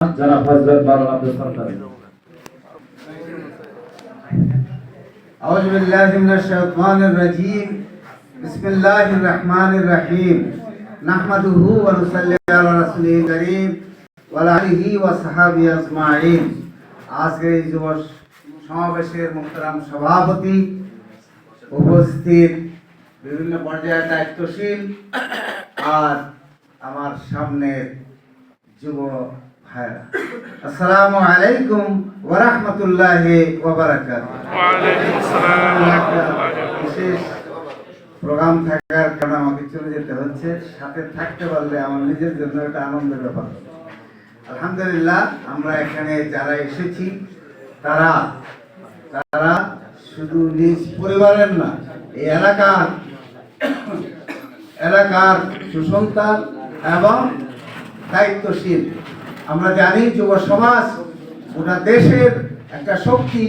জনাব হজরত মাওলানা আব্দুল সরকার أعوذ بالله من الشيطان الرجيم بسم الله الرحمن الرحيم نحمده ونصلي على رسوله الكريم وعلى آله وصحبه أجمعين আজকের এই যুব সমাবেশের মুখতারাম সভাপতি উপস্থিত বিভিন্ন পর্যায়ে দায়িত্বশীল আর আমার সামনের যুব ভাইরা আসসালামু আলাইকুম ওয়া রাহমাতুল্লাহি ওয়া বারাকাতুহু। আসসালাম। ওয়া রাহমাতুল্লাহি বিশেষ প্রোগ্রাম থাকার কারণে আমাকে চলে যেতে হচ্ছে। সাথে থাকতে পারলে আমার নিজের জন্য একটা আনন্দের ব্যাপার। আলহামদুলিল্লাহ আমরা এখানে যারা এসেছি তারা তারা শুধু নিজ পরিবারের না এই এলাকার এলাকার সুসন্তান এবং দায়িত্বশীল। আমরা জানি যুব সমাজ গোটা দেশের একটা শক্তি,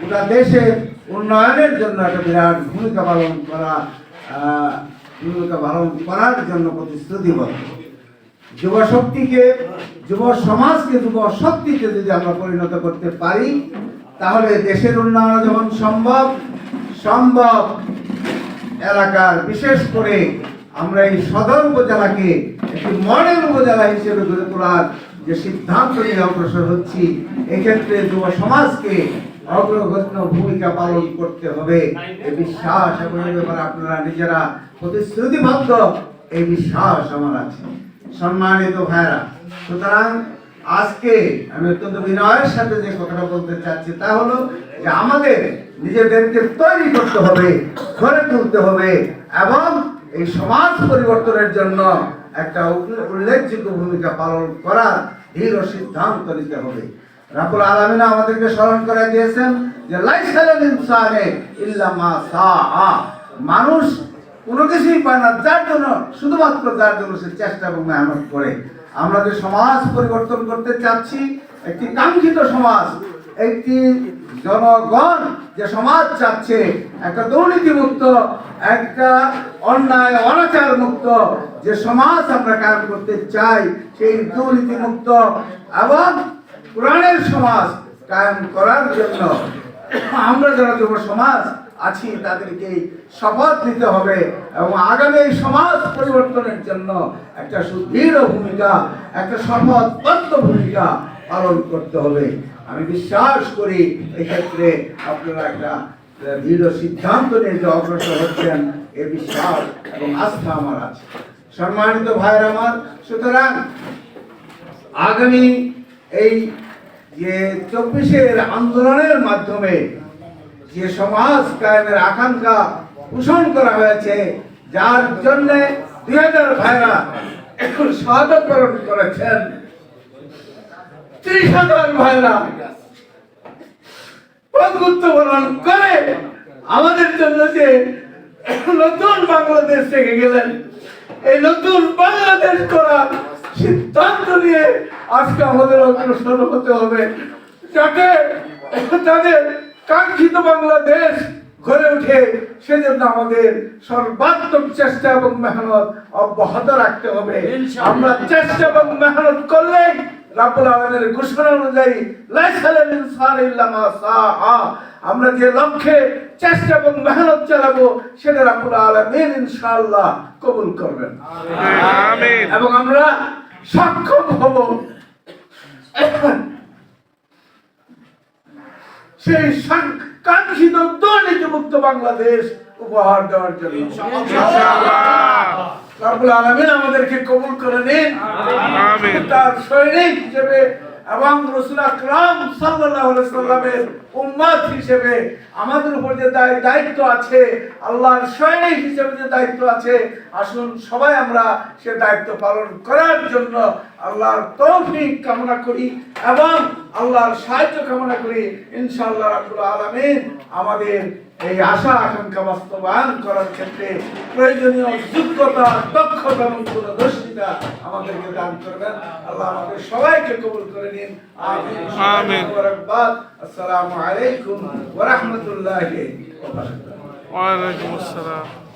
গোটা দেশের উন্নয়নের জন্য একটা বিরাট ভূমিকা পালন করা ভূমিকা পালন করার জন্য প্রতিশ্রুতিবদ্ধ। যুব শক্তিকে, যুব সমাজকে, যুব শক্তিতে যদি আমরা পরিণত করতে পারি, তাহলে দেশের উন্নয়ন যেমন সম্ভব সম্ভব এলাকার বিশেষ করে আমরা এই সদর উপজেলাকে একটি মডেল উপজেলা হিসেবে গড়ে তোলার যে সিদ্ধান্ত নিয়ে অগ্রসর হচ্ছি, এক্ষেত্রে যুব সমাজকে অগ্রগণ্য ভূমিকা পালন করতে হবে। এই বিশ্বাস এবং ব্যাপারে আপনারা নিজেরা প্রতিশ্রুতিবদ্ধ এই বিশ্বাস আমার আছে। সম্মানিত ভাইরা সুতরাং আজকে আমি অত্যন্ত বিনয়ের সাথে যে কথাটা বলতে চাচ্ছি তা হলো যে আমাদের নিজেদেরকে তৈরি করতে হবে, গড়ে তুলতে হবে এবং এই সমাজ পরিবর্তনের জন্য একটা উল্লেখযোগ্য ভূমিকা পালন করার দৃঢ় সিদ্ধান্ত নিতে হবে। রাবুল আলমিন আমাদেরকে স্মরণ করে দিয়েছেন যে লাইসালাল ইনসানে ইল্লা মা সাআ। মানুষ কোনো কিছুই পায় না, যার জন্য, শুধুমাত্র যার জন্য সে চেষ্টা এবং মেহনত করে। আমরা যে সমাজ পরিবর্তন করতে চাচ্ছি, একটি কাঙ্ক্ষিত সমাজ একটি জনগণ যে সমাজ চাচ্ছে, একটা দুর্নীতি মুক্ত একটা অন্যায় অনাচার মুক্ত যে সমাজ আমরা কায়েম করতে চাই, সেই দুর্নীতি মুক্ত এবং কোরআনের সমাজ কায়েম করার জন্য আমরা যারা যুব সমাজ আছি তাদেরকে শপথ নিতে হবে এবং আগামী সমাজ পরিবর্তনের জন্য একটা সুদৃঢ় ভূমিকা, একটা শপথবদ্ধ ভূমিকা পালন করতে হবে। আমি বিশ্বাস করি এক্ষেত্রে আপনারা একটা দৃঢ় সিদ্ধান্ত নিয়ে যে অগ্রসর হচ্ছেন, এ বিশ্বাস এবং আস্থা আমার আছে। সম্মানিত ভাইয়ের আমার, সুতরাং আগামী এই যে চব্বিশের আন্দোলনের মাধ্যমে যে সমাজ কায়েমের আকাঙ্ক্ষা পোষণ করা হয়েছে, যার জন্যে দুই হাজার ভাইরা এখন পালন করেছেন। ত্রিশ হাজার ভাইরা পালন করে আমাদের জন্য যে নতুন বাংলাদেশ থেকে গেলেন এই নতুন বাংলাদেশ করার সিদ্ধান্ত নিয়ে আজকে আমাদের অগ্রসর হতে হবে। যাতে তাদের কাঙ্ক্ষিত বাংলাদেশ গড়ে উঠে সেজন্য আমাদের সর্বাত্মক চেষ্টা এবং মেহনত অব্যাহত রাখতে হবে। আমরা চেষ্টা এবং মেহনত করলেই রাব্বুল আলামিনের ঘোষণা অনুযায়ী লাইসালাল ইনসান ইল্লা মা সাআ আমরা যে লক্ষ্যে চেষ্টা এবং মেহনত চালাবো সেটা রাব্বুল আলামিন ইনশাআল্লাহ কবুল করবেন। আমিন। এবং আমরা সক্ষম হব। সেই কাঙ্ক্ষিত দুর্নীতিমুক্ত বাংলাদেশ উপহার দেওয়ার জন্য। রব্বুল আলামিন আমাদেরকে কবুল করে নিন। আমিন। তার সৈনিক হিসেবে এবং রসুল আকরাম সাল্লাল্লাহু আলাইহি সাল্লামের উম্মত হিসেবে আমাদের উপর যে দায়িত্ব আছে আল্লাহর সৈনিক হিসেবে যে দায়িত্ব আছে আসুন সবাই আমরা সে দায়িত্ব পালন করার জন্য আল্লাহর তৌফিক কামনা করি এবং আল্লাহর সাহায্য কামনা করি। ইনশাআল্লাহ রাব্বুল আলামিন আমাদের এই আশা আকাঙ্ক্ষা বাস্তবায়ন করার ক্ষেত্রে প্রয়োজনীয় যোগ্যতা দক্ষতা এবং দূরদর্শিতা আমাদেরকে দান করবেন। আল্লাহ আমাদের সবাইকে কবুল করে নিন। আমিন। আমিন। মুবারকবাদ। আসসালামু আলাইকুম ওয়া রাহমাতুল্লাহি ওয়া বারাকাতুহু। ওয়ালাইকুম আসসালাম।